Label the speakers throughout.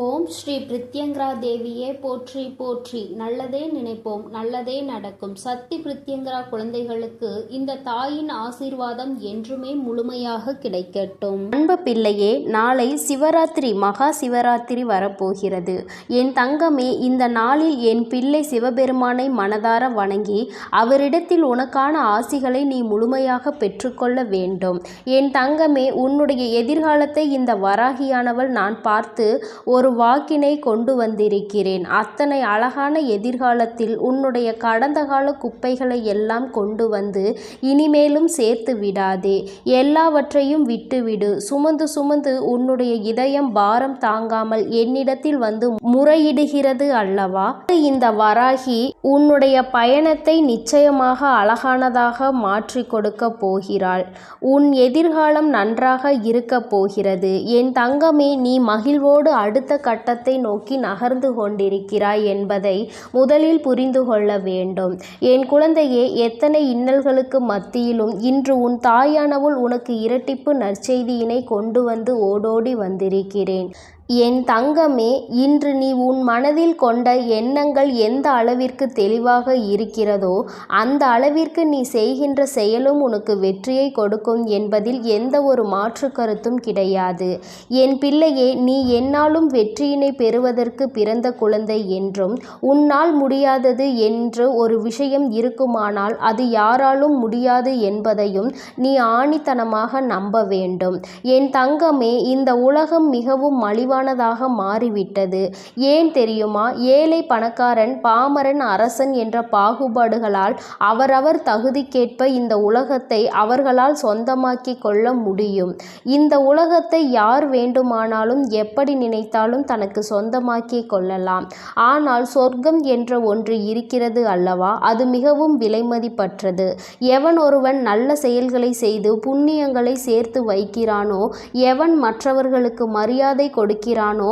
Speaker 1: ஓம் ஸ்ரீ பிரித்யங்கரா தேவியே போற்றி போற்றி. நல்லதே நினைப்போம் நல்லதே நடக்கும். சக்தி பிரித்யங்கரா குழந்தைகளுக்கு இந்த தாயின் ஆசீர்வாதம் என்றுமே முழுமையாக கிடைக்கட்டும்.
Speaker 2: அன்பு பிள்ளையே நாளை சிவராத்திரி மகா சிவராத்திரி வரப்போகிறது. என் தங்கமே இந்த நாளில் என் பிள்ளை சிவபெருமானை மனதார வணங்கி அவரிடத்தில் உனக்கான ஆசிகளை நீ முழுமையாக பெற்றுக்கொள்ள வேண்டும். என் தங்கமே உன்னுடைய எதிர்காலத்தை இந்த வராகியானவள் நான் பார்த்து ஒரு வாக்கினை கொண்டு வந்திருக்கிறேன். அத்தனை அழகான எதிர்காலத்தில் உன்னுடைய கடந்த கால குப்பைகளை எல்லாம் கொண்டு வந்து இனிமேலும் சேர்த்து விடாதே. எல்லாவற்றையும் விட்டுவிடு. சுமந்து சுமந்து உன்னுடைய இதயம் பாரம் தாங்காமல் என்னிடத்தில் வந்து முறையிடுகிறது அல்லவா? இந்த வராகி உன்னுடைய பயணத்தை நிச்சயமாக அழகானதாக மாற்றி கொடுக்க போகிறாள். உன் எதிர்காலம் நன்றாக இருக்க போகிறது. என் தங்கமே நீ மகிழ்வோடு அடுத்த கட்டத்தை நோக்கி நகர்ந்து கொண்டிருக்கிறாய் என்பதை முதலில் புரிந்து கொள்ள வேண்டும். என் குழந்தையே எத்தனை இன்னல்களுக்கு மத்தியிலும் இன்று உன் தாயானவள் உனக்கு இரட்டிப்பு நற்செய்தியினை கொண்டு வந்து ஓடோடி வந்திருக்கிறேன். என் தங்கமே இன்று நீ உன் மனதில் கொண்ட எண்ணங்கள் எந்த அளவிற்கு தெளிவாக இருக்கிறதோ அந்த அளவிற்கு நீ செய்கின்ற செயலும் உனக்கு வெற்றியை கொடுக்கும் என்பதில் எந்த ஒரு மாற்று கருத்தும் கிடையாது. என் பிள்ளையே நீ என்னாலும் வெற்றியினை பெறுவதற்கு பிறந்த குழந்தை என்றும் உன்னால் முடியாதது என்று ஒரு விஷயம் இருக்குமானால் அது யாராலும் முடியாது என்பதையும் நீ ஆணித்தனமாக நம்ப வேண்டும். என் தங்கமே இந்த உலகம் மிகவும் மலிவான மலிவானதாக மாறிவிட்டது. ஏன் தெரியுமா? ஏழை பணக்காரன் பாமரன் அரசன் என்ற பாகுபாடுகளால் அவரவர் தகுதிக்கேற்ப இந்த உலகத்தை அவர்களால் சொந்தமாக்கி கொள்ள முடியும். இந்த உலகத்தை யார் வேண்டுமானாலும் எப்படி நினைத்தாலும் தனக்கு சொந்தமாக்கி கொள்ளலாம். ஆனால் சொர்க்கம் என்ற ஒன்று இருக்கிறது அல்லவா? அது மிகவும் விலைமதிப்பற்றது. எவன் ஒருவன் நல்ல செயல்களை செய்து புண்ணியங்களை சேர்த்து வைக்கிறானோ எவன் மற்றவர்களுக்கு மரியாதை கொடுக்க கொடுக்கிறானோ?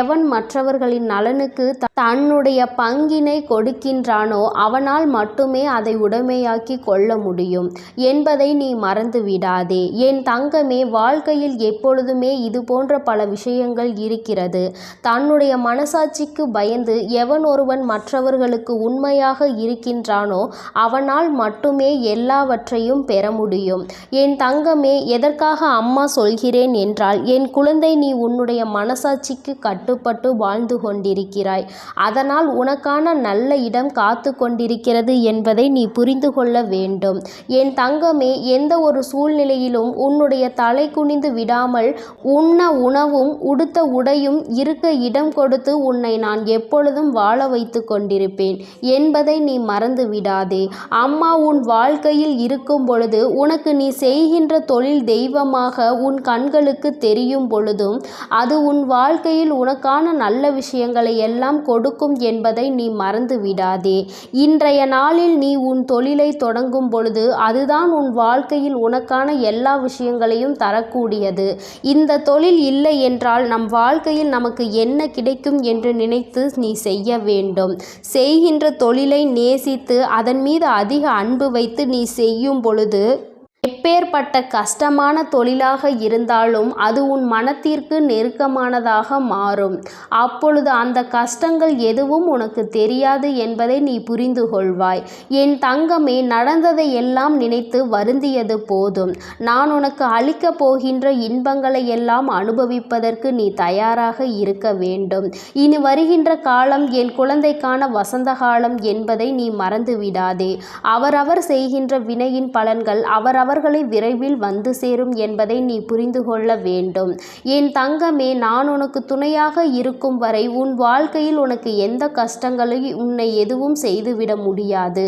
Speaker 2: எவன் மற்றவர்களின் நலனுக்கு தன்னுடைய பங்கினை கொடுக்கின்றானோ அவனால் மட்டுமே அதை உடைமையாக்கி கொள்ள முடியும். என்பதை நீ மறந்து விடாதே என் தங்கமே வாழ்க்கையில் எப்பொழுதுமே இது போன்ற பல விஷயங்கள் இருக்கிறது. தன்னுடைய மனசாட்சிக்கு பயந்து எவன் ஒருவன் மற்றவர்களுக்கு உண்மையாக இருக்கின்றானோ அவனால் மட்டுமே எல்லாவற்றையும் பெற முடியும். என் தங்கமே எதற்காக அம்மா சொல்கிறேன் என்றால் என் குழந்தை நீ உன்னுடைய மன மனசாட்சிக்கு கட்டுப்பட்டு வாழ்ந்து கொண்டிருக்கிறாய். அதனால் உனக்கான நல்ல இடம் காத்து கொண்டிருக்கிறது என்பதை நீ புரிந்து கொள்ள வேண்டும். என் தங்கமே எந்த ஒரு சூழ்நிலையிலும் உன்னுடைய தலை குனிந்து விடாமல் உண்ண உணவும் உடுத்த உடையும் இருக்க இடம் கொடுத்து உன்னை நான் எப்பொழுதும் வாழ வைத்து கொண்டிருப்பேன் என்பதை நீ மறந்து விடாதே. அம்மா உன் வாழ்க்கையில் இருக்கும் பொழுது உனக்கு நீ செய்கின்ற தொழில் தெய்வமாக உன் கண்களுக்கு தெரியும் பொழுதும் அது உன் உன் வாழ்க்கையில் உனக்கான நல்ல விஷயங்களை எல்லாம் கொடுக்கும் என்பதை நீ மறந்து விடாதே. இன்றைய நாளில் நீ உன் தொழிலை தொடங்கும் பொழுது அதுதான் உன் வாழ்க்கையில் உனக்கான எல்லா விஷயங்களையும் தரக்கூடியது. இந்த தொழில் இல்லை என்றால் நம் வாழ்க்கையில் நமக்கு என்ன கிடைக்கும் என்று நினைத்து நீ செய்ய வேண்டும். செய்கின்ற தொழிலை நேசித்து அதன் மீது அதிக அன்பு வைத்து நீ செய்யும் பொழுது எப்பேற்பட்ட கஷ்டமான தொழிலாக இருந்தாலும் அது உன் மனத்திற்கு நெருக்கமானதாக மாறும். அப்பொழுது அந்த கஷ்டங்கள் எதுவும் உனக்கு தெரியாது என்பதை நீ புரிந்து கொள்வாய். என் தங்கமே நடந்ததை எல்லாம் நினைத்து வருந்தியது போதும். நான் உனக்கு அளிக்கப் போகின்ற இன்பங்களை எல்லாம் அனுபவிப்பதற்கு நீ தயாராக இருக்க வேண்டும். இனி வருகின்ற காலம் என் குழந்தைக்கான வசந்த காலம் என்பதை நீ மறந்து விடாதே அவரவர் செய்கின்ற வினையின் பலன்கள் அவரவர் அவர்களை விரைவில் வந்து சேரும் என்பதை நீ புரிந்து கொள்ள வேண்டும். என் தங்கமே நான் உனக்கு துணையாக இருக்கும் வரை உன் வாழ்க்கையில் உனக்கு எந்த கஷ்டங்களையும் உன்னை எதுவும் செய்துவிட முடியாது.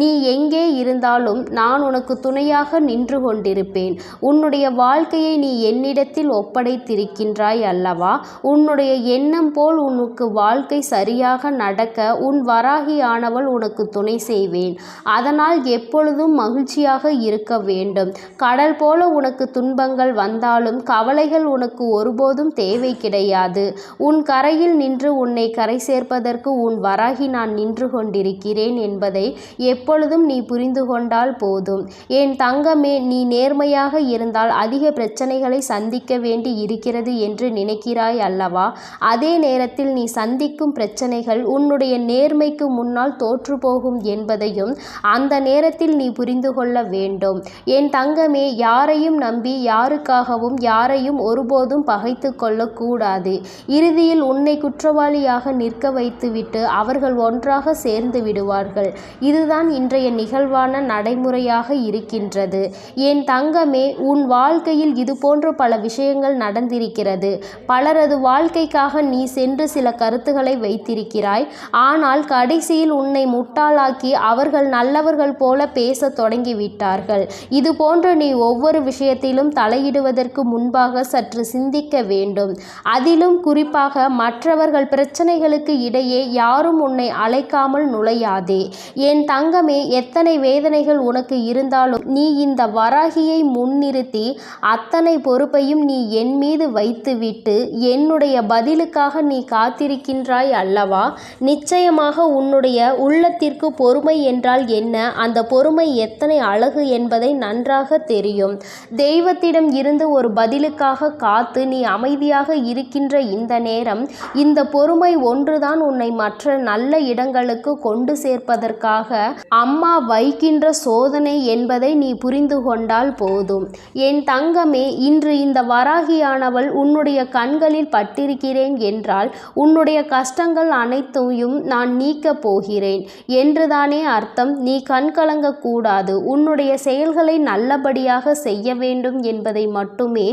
Speaker 2: நீ எங்கே இருந்தாலும் நான் உனக்கு துணையாக நின்று கொண்டிருப்பேன். உன்னுடைய வாழ்க்கையை நீ என்னிடத்தில் ஒப்படைத்திருக்கின்றாய் அல்லவா? உன்னுடைய எண்ணம் போல் உனக்கு வாழ்க்கை சரியாக நடக்க உன் வராகி ஆனவள் உனக்கு துணை செய்வேன். அதனால் எப்பொழுதும் மகிழ்ச்சியாக இருக்க வேண்டும். வேண்டும். கடல் போல உனக்கு துன்பங்கள் வந்தாலும் கவலைகள் உனக்கு ஒருபோதும் தேவை கிடையாது. உன் கரையில் நின்று உன்னை கரை சேர்ப்பதற்கு உன் வராகி நான் நின்று கொண்டிருக்கிறேன் என்பதை எப்பொழுதும் நீ புரிந்து கொண்டால் போதும். என் தங்கமே நீ நேர்மையாக இருந்தால் அதிக பிரச்சனைகளை சந்திக்க வேண்டி இருக்கிறது என்று நினைக்கிறாய் அல்லவா? அதே நேரத்தில் நீ சந்திக்கும் பிரச்சனைகள் உன்னுடைய நேர்மைக்கு முன்னால் தோற்று போகும் என்பதையும் அந்த நேரத்தில் நீ புரிந்து கொள்ள வேண்டும். என் தங்கமே யாரையும் நம்பி யாருக்காகவும் யாரையும் ஒருபோதும் பகைத்து கொள்ளக்கூடாது. இறுதியில் உன்னை குற்றவாளியாக நிற்க வைத்துவிட்டு அவர்கள் ஒன்றாக சேர்ந்து விடுவார்கள். இதுதான் இன்றைய நிகழ்வான நடைமுறையாக இருக்கின்றது. என் தங்கமே உன் வாழ்க்கையில் இது போன்ற பல விஷயங்கள் நடந்திருக்கிறது. பலரது வாழ்க்கைக்காக நீ சென்று சில கருத்துக்களை வைத்திருக்கிறாய். ஆனால் கடைசியில் உன்னை முட்டாளாக்கி அவர்கள் நல்லவர்கள் போல பேசத் தொடங்கிவிட்டார்கள். இது போன்று நீ ஒவ்வொரு விஷயத்திலும் தலையிடுவதற்கு முன்பாக சற்று சிந்திக்க வேண்டும். அதிலும் குறிப்பாக மற்றவர்கள் பிரச்சனைகளுக்கு இடையே யாரும் உன்னை அழைக்காமல் நுழையாதே. என் தங்கமே எத்தனை வேதனைகள் உனக்கு இருந்தாலும் நீ இந்த வராகியை முன்னிறுத்தி அத்தனை பொறுப்பையும் நீ என் மீது வைத்துவிட்டு என்னுடைய பதிலுக்காக நீ காத்திருக்கின்றாய் அல்லவா? நிச்சயமாக உன்னுடைய உள்ளத்திற்கு பொறுமை என்றால் என்ன? அந்த பொறுமை எத்தனை அழகு என்பதை நான் நன்றாக தெரியும். தெய்வத்திடம் இருந்து ஒரு பதிலுக்காக காத்து நீ அமைதியாக இருக்கின்ற இந்த நேரம் இந்த பொறுமை ஒன்றுதான் உன்னை மற்ற நல்ல இடங்களுக்கு கொண்டு சேர்ப்பதற்காக அம்மா வைக்கின்ற சோதனை என்பதை நீ புரிந்து கொண்டால் போதும். என் தங்கமே இன்று இந்த வராகியானவள் உன்னுடைய கண்களில் பட்டிருக்கிறேன் என்றால் உன்னுடைய கஷ்டங்கள் அனைத்தையும் நான் நீக்கப் போகிறேன். என்றுதானே அர்த்தம்? நீ கண்கலங்கக்கூடாது உன்னுடைய செயல்களை நல்லபடியாக செய்ய வேண்டும் என்பதை மட்டுமே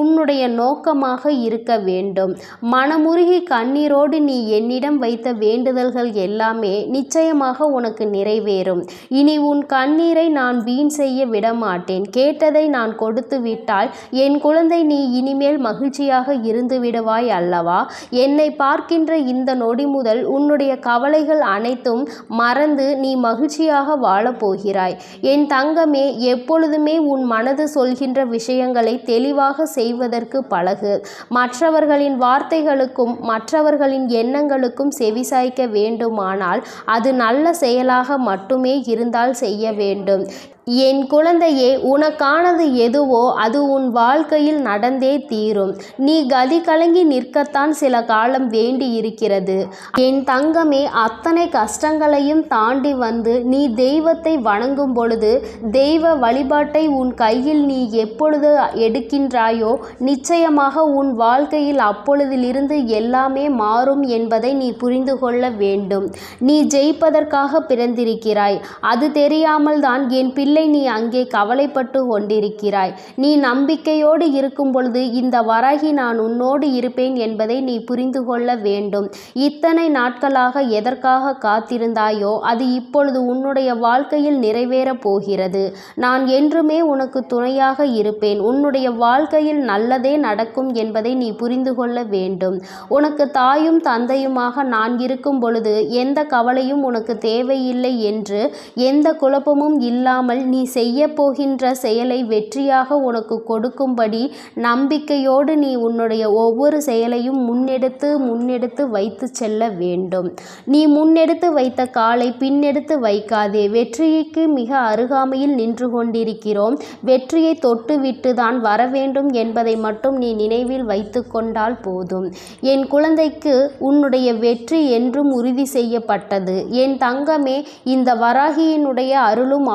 Speaker 2: உன்னுடைய நோக்கமாக இருக்க வேண்டும். மனமுருகி கண்ணீரோடு நீ என்னிடம் வைத்த வேண்டுதல்கள் எல்லாமே நிச்சயமாக உனக்கு நிறைவேறும். இனி உன் கண்ணீரை நான் வீண் செய்ய விடமாட்டேன். கேட்டதை நான் கொடுத்து விட்டால் என் குழந்தை நீ இனிமேல் மகிழ்ச்சியாக இருந்து விடுவாய் அல்லவா? என்னை பார்க்கின்ற இந்த நொடி முதல் உன்னுடைய கவலைகள் அனைத்தும் மறந்து நீ மகிழ்ச்சியாக வாழப்போகிறாய் என் தங்கமே எப் எப்பொழுதுமே உன் மனது சொல்கின்ற விஷயங்களை தெளிவாக செய்வதற்கு பழகு. மற்றவர்களின் வார்த்தைகளுக்கும் மற்றவர்களின் எண்ணங்களுக்கும் செவிசாய்க்க வேண்டுமானால் அது நல்ல செயலாக மட்டுமே இருந்தால் செய்ய வேண்டும். என் குழந்தையே உனக்கானது எதுவோ அது உன் வாழ்க்கையில் நடந்தே தீரும். நீ கதி கலங்கி நிற்கத்தான் சில காலம் வேண்டி இருக்கிறது என் தங்கமே அத்தனை கஷ்டங்களையும் தாண்டி வந்து நீ தெய்வத்தை வணங்கும் பொழுது தெய்வ வழிபாட்டை உன் கையில் நீ எப்பொழுது எடுக்கின்றாயோ நிச்சயமாக உன் வாழ்க்கையில் அப்பொழுதிலிருந்து எல்லாமே மாறும் என்பதை நீ புரிந்து கொள்ள வேண்டும். நீ ஜெயிப்பதற்காக பிறந்திருக்கிறாய். அது தெரியாமல் தான் என் பிள்ளை நீ அங்கே கவலைப்பட்டு கொண்டிருக்கிறாய். நீ நம்பிக்கையோடு இருக்கும் பொழுது இந்த வராகி நான் உன்னோடு இருப்பேன் என்பதை நீ புரிந்து கொள்ள வேண்டும். இத்தனை நாட்களாக எதற்காக காத்திருந்தாயோ அது இப்பொழுது உன்னுடைய வாழ்க்கையில் நிறைவேறப் போகிறது. நான் என்றுமே உனக்கு துணையாக இருப்பேன். உன்னுடைய வாழ்க்கையில் நல்லதே நடக்கும் என்பதை நீ புரிந்து கொள்ள வேண்டும். உனக்கு தாயும் தந்தையுமாக நான் இருக்கும் பொழுது எந்த கவலையும் உனக்கு தேவையில்லை என்று எந்த குழப்பமும் இல்லாமல் நீ செய்ய போகின்ற செயலை வெற்றியாக உனக்கு கொடுக்கும்படி நம்பிக்கையோடு நீ உன்னுடைய ஒவ்வொரு செயலையும் முன்னெடுத்து முன்னெடுத்து வைத்து செல்ல வேண்டும். நீ முன்னெடுத்து வைத்த காலை பின்னெடுத்து வைக்காதே. வெற்றிக்கு மிக அருகாமையில் நின்று கொண்டிருக்கிறோம். வெற்றியை தொட்டுவிட்டு தான் வர வேண்டும் என்பதை மட்டும் நீ நினைவில் வைத்து கொண்டால் போதும். என் குழந்தைக்கு உன்னுடைய வெற்றி என்றும் உறுதி செய்யப்பட்டது. என் தங்கமே இந்த வராகியினுடைய அருளும்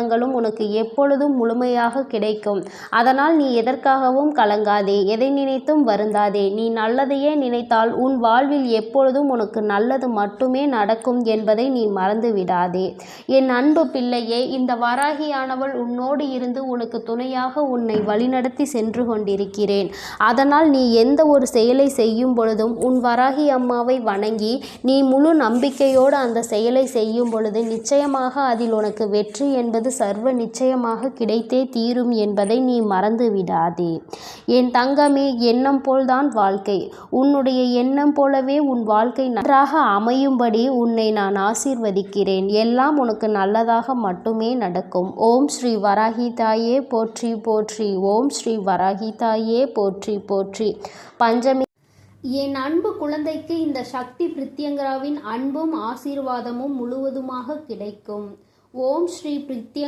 Speaker 2: ஆசீர்வாதங்களும் உனக்கு எப்பொழுதும் முழுமையாக கிடைக்கும். அதனால் நீ எதற்காகவும் கலங்காதே எதை நினைத்தும் வருந்தாதே. நீ நல்லதையே நினைத்தால் உன் வாழ்வில் எப்பொழுதும் உனக்கு நல்லது மட்டுமே நடக்கும் என்பதை நீ மறந்து விடாதே என் அன்பு பிள்ளையே இந்த வராகியானவள் உன்னோடு இருந்து உனக்கு துணையாக உன்னை வழிநடத்தி சென்று கொண்டிருக்கிறேன். அதனால் நீ எந்த ஒரு செயலை செய்யும் பொழுதும் உன் வராகி அம்மாவை வணங்கி நீ முழு நம்பிக்கையோடு அந்த செயலை செய்யும் பொழுது நிச்சயமாக அதில் உனக்கு வெற்றி என்பது என்பது சர்வ நிச்சயமாக கிடைத்தே தீரும் என்பதை நீ மறந்து விடாதே. என் தங்கமே எண்ணம் போல்தான் வாழ்க்கை. உன்னுடைய எண்ணம் போலவே உன் வாழ்க்கை நன்றாக அமையும்படி உன்னை நான் ஆசீர்வதிக்கிறேன். எல்லாம் உனக்கு நல்லதாக மட்டுமே நடக்கும். ஓம் ஸ்ரீ வராகி தாயே போற்றி போற்றி. ஓம் ஸ்ரீ வராகி தாயே போற்றி போற்றி. பஞ்சமி
Speaker 1: என் அன்பு குழந்தைக்கு இந்த சக்தி பிரித்யங்கராவின் அன்பும் ஆசீர்வாதமும் முழுவதுமாக கிடைக்கும். ஓம் ஸ்ரீ பிரித்ய